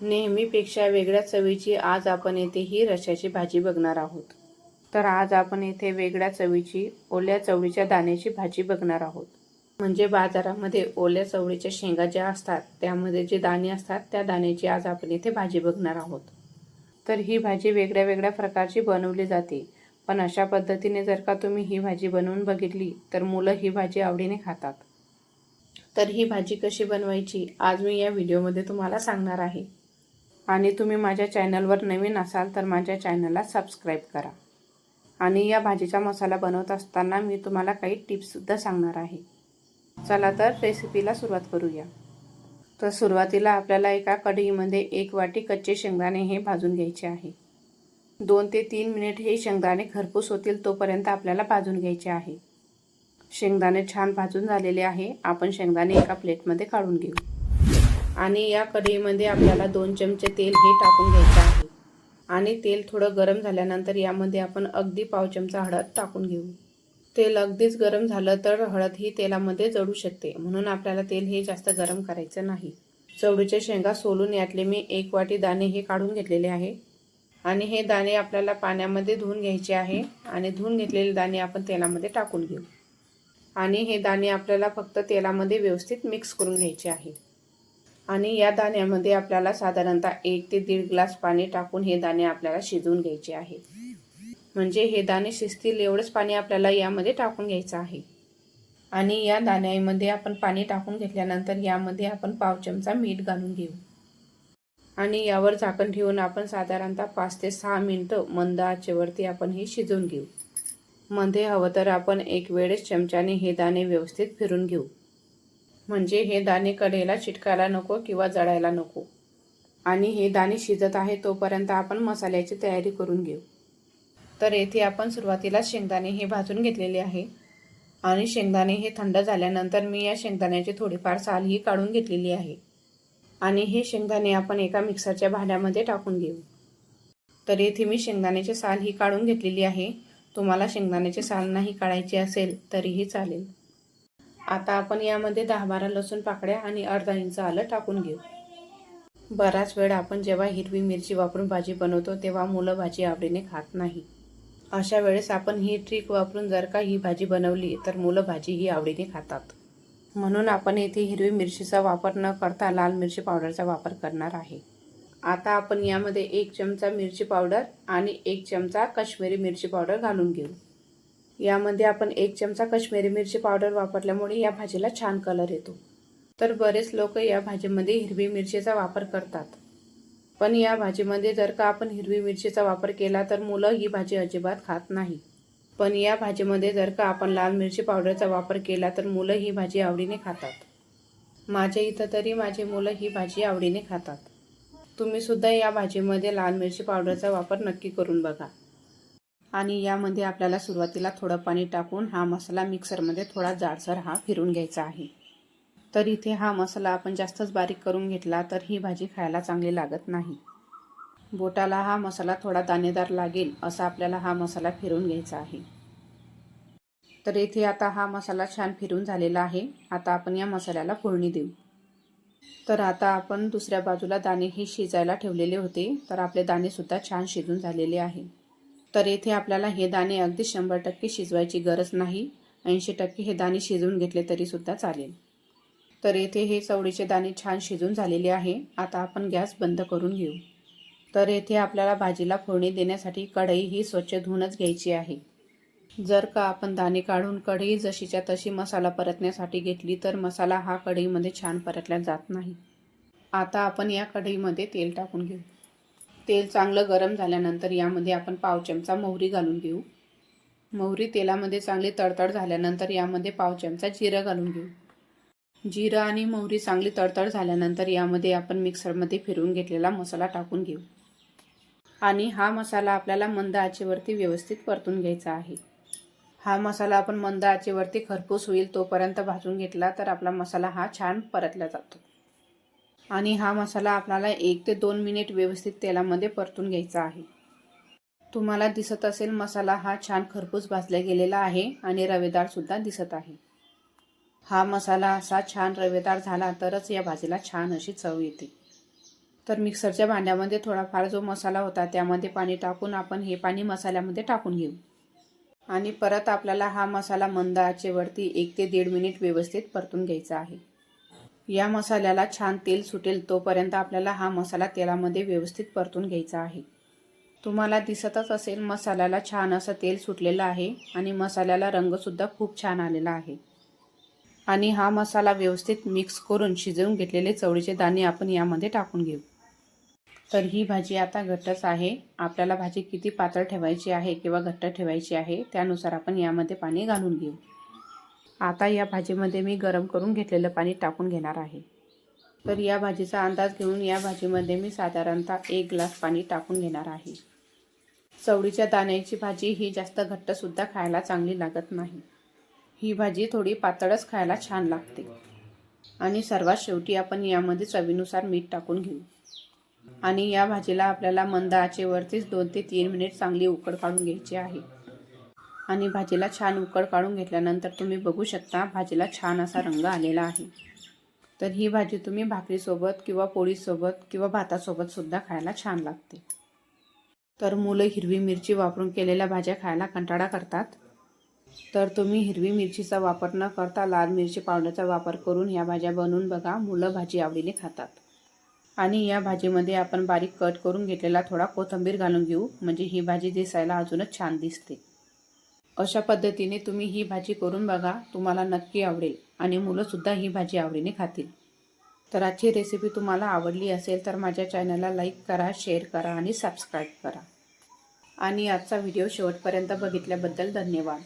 नेहमीपेक्षा वेगळ्या चवीची आज आपण येथे ही रश्याची भाजी बघणार आहोत. तर आज आपण येथे वेगळ्या चवीची ओल्या चवळीच्या दाण्याची भाजी बघणार आहोत. म्हणजे बाजारामध्ये ओल्या चवळीच्या शेंगा ज्या असतात त्यामध्ये जे दाणे असतात त्या दाण्याची आज आपण इथे भाजी बघणार आहोत. तर ही भाजी वेगळ्या वेगळ्या प्रकारची बनवली जाते. पण अशा पद्धतीने जर का तुम्ही ही भाजी बनवून बघितली तर मुलं ही भाजी आवडीने खातात. तर ही भाजी कशी बनवायची आज मी या व्हिडिओमध्ये तुम्हाला सांगणार आहे. आणि तुम्ही माझ्या चॅनलवर नवीन असाल तर माझ्या चॅनलला सबस्क्राईब करा. आणि या भाजीचा मसाला बनवत असताना मी तुम्हाला काही टिप्ससुद्धा सांगणार आहे. चला तर रेसिपीला सुरुवात करूया. तर सुरुवातीला आपल्याला एका कढईमध्ये एक वाटी कच्चे शेंगदाणे हे भाजून घ्यायचे आहे. दोन ते तीन मिनिट हे शेंगदाणे खरपूस होतील तोपर्यंत आपल्याला भाजून घ्यायचे आहे. शेंगदाणे छान भाजून झालेले आहे. आपण शेंगदाणे एका प्लेटमध्ये काढून घेऊ. आणि या कढईमध्ये आपल्याला दोन चमचे तेल हे टाकून घ्यायचं आहे. आणि तेल थोडं गरम झाल्यानंतर यामध्ये आपण अगदी पाव चमचा हळद टाकून घेऊ. तेल अगदीच गरम झालं तर हळद ही तेलामध्ये जळू शकते. म्हणून आपल्याला तेल हे जास्त गरम करायचं नाही. चवळीच्या शेंगा सोलून यातले मी एक वाटी दाणे हे काढून घेतलेले आहे. आणि हे दाणे आपल्याला पाण्यामध्ये धुवून घ्यायचे आहे. आणि धुवून घेतलेले दाणे आपण तेलामध्ये टाकून घेऊ. आणि हे दाणे आपल्याला फक्त तेलामध्ये व्यवस्थित मिक्स करून घ्यायचे आहे. आणि या दाण्यामध्ये आपल्याला साधारणतः एक ते दीड ग्लास पाणी टाकून हे दाणे आपल्याला शिजवून घ्यायचे आहे. म्हणजे हे दाणे शिजतील एवढंच पाणी आपल्याला यामध्ये टाकून घ्यायचं आहे. आणि या दाण्यामध्ये आपण पाणी टाकून घेतल्यानंतर यामध्ये आपण पाव चमचा मीठ घालून घेऊ. आणि यावर झाकण ठेवून आपण साधारणतः पाच ते सहा मिनटं मंद आचेवरती आपण हे शिजवून घेऊ. मध्ये हवं तर आपण एक वेळेस चमच्याने हे दाणे व्यवस्थित फिरून घेऊ. म्हणजे हे दाणे कडेला चिटकायला नको किंवा जळायला नको. आणि हे दाणे शिजत आहे तोपर्यंत आपण मसाल्याची तयारी करून घेऊ. तर येथे आपण सुरुवातीला शेंगदाणे हे भाजून घेतलेले आहे. आणि शेंगदाणे हे थंड झाल्यानंतर मी या शेंगदाण्याची थोडीफार साल ही काढून घेतलेली आहे. आणि हे शेंगदाणे आपण एका मिक्सरच्या भांड्यामध्ये टाकून घेऊ. तर येथे मी शेंगदाण्याची साल ही काढून घेतलेली आहे. तुम्हाला शेंगदाण्याची साल नाही काढायची असेल तरीही चालेल. आता आपण यामध्ये दहा बारा लसूण पाकड्या आणि अर्धा इंच आलं टाकून घेऊ. बराच वेळ आपण जेव्हा हिरवी मिरची वापरून भाजी बनवतो तेव्हा मुलं भाजी आवडीने खात नाही. अशा वेळेस आपण ही ट्रिक वापरून जर का ही भाजी बनवली तर मुलं भाजी ही आवडीने खातात. म्हणून आपण येथे हिरवी मिरचीचा वापर न करता लाल मिरची पावडरचा वापर करणार आहे. आता आपण यामध्ये एक चमचा मिरची पावडर आणि एक चमचा काश्मीरी मिरची पावडर घालून घेऊ. यामध्ये आपण एक चमचा कश्मीरी मिरची पावडर वापरल्यामुळे या भाजीला छान कलर येतो. तर बरेच लोक या भाजीमध्ये हिरवी मिरचीचा वापर करतात. पण या भाजीमध्ये जर का आपण हिरवी मिरचीचा वापर केला तर मुलं ही भाजी अजिबात खात नाही. पण या भाजीमध्ये जर का आपण लाल मिरची पावडरचा वापर केला तर मुलं ही भाजी आवडीने खातात. माझ्या इथं तरी माझे मुलं ही भाजी आवडीने खातात. तुम्ही सुद्धा या भाजीमध्ये लाल मिरची पावडरचा वापर नक्की करून बघा. आणि यामध्ये आपल्याला सुरुवातीला थोडं पाणी टाकून हा मसाला मिक्सरमध्ये थोडा जाडसर हा फिरून घ्यायचा आहे. तर इथे हा मसाला आपण जास्तच बारीक करून घेतला तर ही भाजी खायला चांगली लागत नाही. बोटाला हा मसाला थोडा दाणेदार लागेल असा आपल्याला हा मसाला फिरून घ्यायचा आहे. तर इथे आता हा मसाला छान फिरून झालेला आहे. आता आपण या मसाल्याला फोडणी देऊ. तर आता आपण दुसऱ्या बाजूला दाणे हे शिजायला ठेवलेले होते. तर आपले दाणेसुद्धा छान शिजून झालेले आहे. तर येथे आपल्याला हे दाणे अगदी शंभर टक्के शिजवायची गरज नाही. ऐंशी टक्के हे दाणे शिजवून घेतले तरीसुद्धा चालेल. तर येथे हे चवळीचे दाणे छान शिजून झालेले आहे. आता आपण गॅस बंद करून घेऊ. तर येथे आपल्याला भाजीला फोडणी देण्यासाठी कढई ही स्वच्छ धुवूनच घ्यायची आहे. जर का आपण दाणे काढून कढई जशीच्या तशी मसाला परतण्यासाठी घेतली तर मसाला हा कढईमध्ये छान परतला जात नाही. आता आपण या कढईमध्ये तेल टाकून घेऊ. तेल चांगलं गरम झाल्यानंतर यामध्ये आपण पाव चमचा मोहरी घालून घेऊ. मोहरी तेलामध्ये चांगली तडतड झाल्यानंतर यामध्ये पाव चमचा जिरं घालून घेऊ. जिरं आणि मोहरी चांगली तडतड झाल्यानंतर यामध्ये आपण मिक्सरमध्ये फिरवून घेतलेला मसाला टाकून घेऊ. आणि हा मसाला आपल्याला मंद आचेवरती व्यवस्थित परतून घ्यायचा आहे. हा मसाला आपण मंद आचेवरती खरपूस होईल तोपर्यंत भाजून घेतला तर आपला मसाला हा छान परतला जातो. आणि हा मसाला आपल्याला एक ते दोन मिनिट व्यवस्थित तेलामध्ये परतून घ्यायचा आहे. तुम्हाला दिसत असेल मसाला हा छान खरपूस भाजला गेलेला आहे आणि रवेदार सुद्धा दिसत आहे. हा मसाला असा छान रवेदार झाला तरच या भाजीला छान अशी चव येते. तर मिक्सरच्या भांड्यामध्ये थोडाफार जो मसाला होता त्यामध्ये पाणी टाकून आपण हे पाणी मसाल्यामध्ये टाकून घेऊ. आणि परत आपल्याला हा मसाला मंद आचेवरती एक ते दीड मिनिट व्यवस्थित परतून घ्यायचा आहे. या मसाल्याला छान तेल सुटेल तोपर्यंत आपल्याला हा मसाला तेलामध्ये व्यवस्थित परतून घ्यायचा आहे. तुम्हाला दिसतच असेल मसाल्याला छान असं तेल सुटलेलं आहे आणि मसाल्याला रंगसुद्धा खूप छान आलेला आहे. आणि हा मसाला व्यवस्थित मिक्स करून शिजवून घेतलेले चवळीचे दाणे आपण यामध्ये टाकून घेऊ. तर ही भाजी आता घट्टच आहे. आपल्याला भाजी किती पातळ ठेवायची आहे किंवा घट्ट ठेवायची आहे त्यानुसार आपण यामध्ये पाणी घालून घेऊ. आता या भाजीमध्ये मी गरम करून घेतलेलं पाणी टाकून घेणार आहे. तर या भाजीचा अंदाज घेऊन या भाजीमध्ये मी साधारणतः एक ग्लास पाणी टाकून घेणार आहे. चवळीच्या दाण्याची भाजी ही जास्त घट्टसुद्धा खायला चांगली लागत नाही. ही भाजी थोडी पातळच खायला छान लागते. आणि सर्वात शेवटी आपण यामध्ये चवीनुसार मीठ टाकून घेऊ. आणि या भाजीला आपल्याला मंद आचेवरतीच दोन ते तीन मिनिट चांगली उकड काढून घ्यायची आहे. आणि भाजीला छान उकड काढून घेतल्यानंतर तुम्ही बघू शकता भाजीला छान असा रंग आलेला आहे. तर ही भाजी तुम्ही भाकरीसोबत किंवा पोळीसोबत किंवा भातासोबत सुद्धा खायला छान लागते. तर मुलं हिरवी मिरची वापरून केलेल्या भाज्या खायला कंटाळा करतात. तर तुम्ही हिरवी मिरचीचा वापर न करता लाल मिरची पावडरचा वापर करून ह्या भाज्या बनवून बघा. मुलं भाजी आवडीने खातात. आणि या भाजीमध्ये आपण बारीक कट करून घेतलेला थोडा कोथिंबीर घालून घेऊ. म्हणजे ही भाजी दिसायला अजूनच छान दिसते. अशा पद्धतीने तुम्ही ही भाजी करून बघा तुम्हाला नक्की आवडेल आणि मुलंसुद्धा ही भाजी आवडीने खातील. तर आजची रेसिपी तुम्हाला आवडली असेल तर माझ्या चॅनलला लाईक करा शेअर करा आणि सबस्क्राईब करा. आणि आजचा व्हिडिओ शेवटपर्यंत बघितल्याबद्दल धन्यवाद.